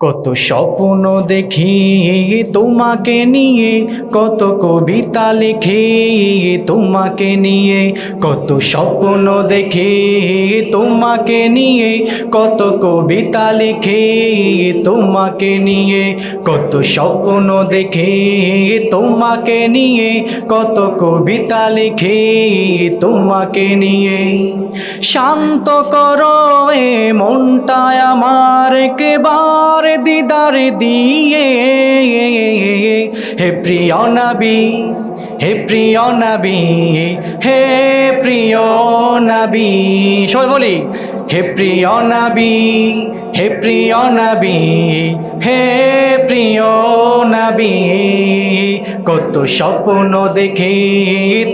কত স্বপ্ন দেখি তোমাকে নিয়ে, কত কবিতা লিখি তোমাকে নিয়ে, কত স্বপ্ন দেখি তোমাকে নিয়ে, কত কবিতা লিখি তোমাকে নিয়ে, কত স্বপ্ন দেখি তোমাকে নিয়ে, কত কবিতা লিখি তোমাকে নিয়ে। শান্ত করো এ মনটায় আমার কেবার দিদার দিয়ে। হে প্রিয় নবী হে প্রিয় নবী হে প্রিয় নবী। সবাই বলি হে প্রিয় নবী, হে প্রিয় নবী, হে প্রিয় নবী, কত স্বপ্ন দেখি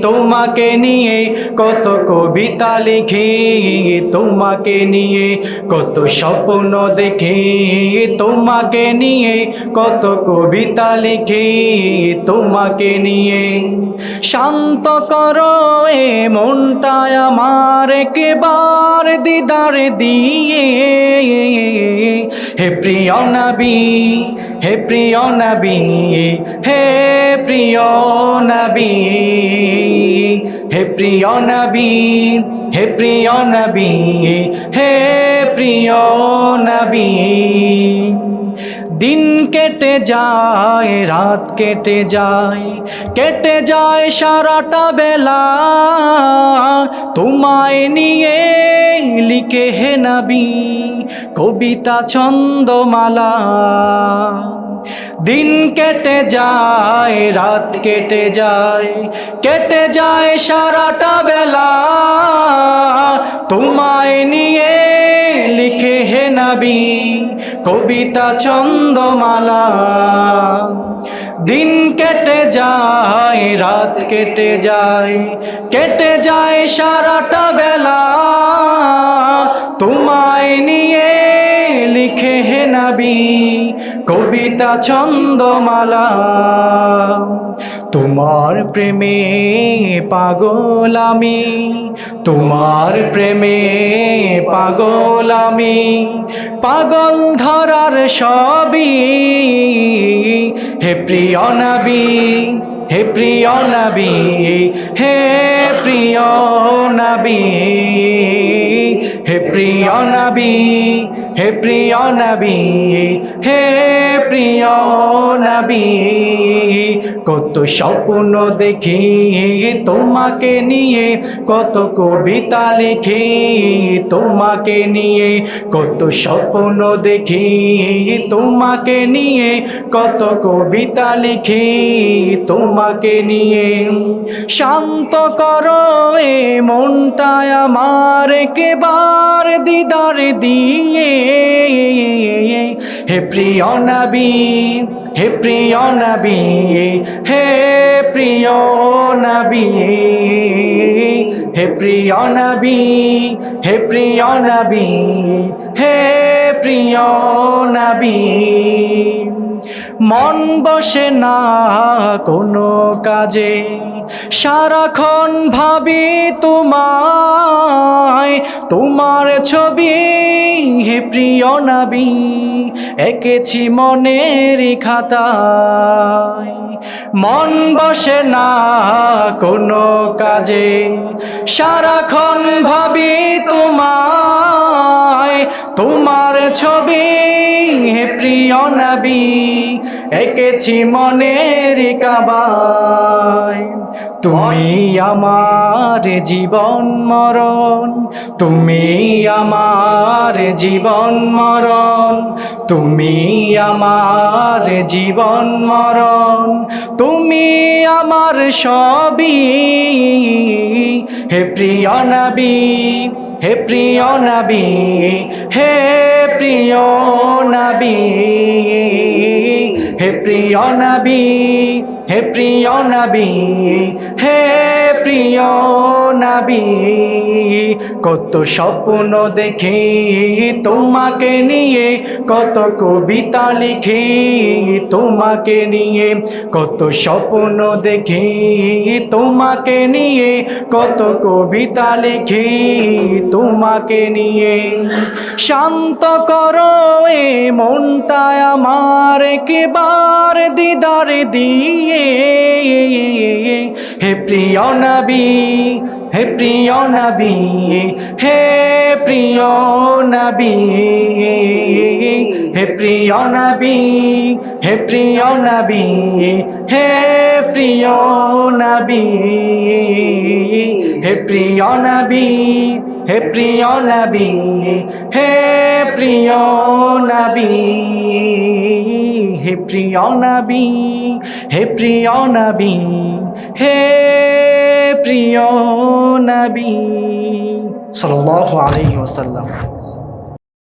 তোমাকে নিয়ে, কত কবিতা লিখি তোমাকে নিয়ে, কত স্বপ্ন দেখি তোমাকে নিয়ে, কত কবিতা লিখি তোমাকে নিয়ে। শান্ত করো এ মনটায় আমার কেবার দিদার দিয়ে। হে প্রিয় নবী, হে প্রিয় নবী, হে প্রিয় নবী, হে প্রিয় নবী, হে প্রিয় নবী, হে প্রিয় নবী। দিন কেটে যায়, রাত কেটে যায় কেটে যায় সারাটা বেলা। তোমায় নিয়ে লিখে হে নবী, কবিতা ছন্দমালা। দিন কেটে যায়, রাত কেটে যায় কেটে যায় সারাটা বেলা। তোমায় নিয়ে লিখে হে নবী কবিতা ছন্দমালা। দিন কেটে যায়, রাত কেটে যায় কেটে যায় সারাটা বেলা। তোমায় নিয়ে লিখে হে নাবি কবিতা ছন্দমালা। তোমার প্রেমে পাগল আমি, তোমার প্রেমে পাগল আমি, পাগল ধরার সবই। হে প্রিয় নবী, হে প্রিয় নবী, হে প্রিয় নবী, হে প্রিয় নবী হে প্রিয় নবী, হে প্রিয় নবী, কত স্বপ্ন দেখি তোমাকে নিয়ে, কত কবিতা লিখি তোমাকে নিয়ে, কত স্বপ্ন দেখি তোমাকে নিয়ে, কত কবিতা লিখি তোমাকে নিয়ে। শান্ত করো এ মনটায় আমার কেবার দিদার দিয়ে। হে প্রিয় নবী, হে প্রিয় নবী, হে প্রিয় নবী, হে প্রিয় নবী, হে প্রিয় নবী, হে প্রিয় নবী। মন বসে না কোনো কাজে। সারাক্ষণ ভাবি তোমায়, তোমার ছবি হে প্রিয় নবী, এঁকেছি মনের খাতায়। মন বসে না কোনো কাজে। সারাক্ষণ ভাবি তোমায় ছবি, হে প্রিয় নবী, এঁকেছি মনের কাবায়। তুমি আমার জীবন মরণ, তুমি আমার জীবন মরণ, তুমি আমার জীবন মরণ, তুমি আমার সবই। হে প্রিয় নবী হে প্রিয় নবী হে প্রিয় নবী হে প্রিয় নবী হে প্রিয় নবী হে প্রিয় নবী, কত স্বপ্ন দেখি তোমাকে নিয়ে, কত কবিতা লিখি তোমাকে নিয়ে, কত স্বপ্ন দেখি তোমাকে নিয়ে, কত কবিতা লিখি তোমাকে নিয়ে। শান্ত করো এ মনটা আমার একবার দিদার দিয়ে। হে প্রিয় নবী হে প্রিয় নবী হে প্রিয় নবী হে প্রিয় নবী হে প্রিয় নবী হে প্রিয় নবী হে প্রিয় নবী হে প্রিয় নবী হে প্রিয় নবী হে প্রিয় নবী হে প্রিয় নবী হে প্রিয় নবী সাল্লাল্লাহু আলাইহি ওয়াসাল্লাম।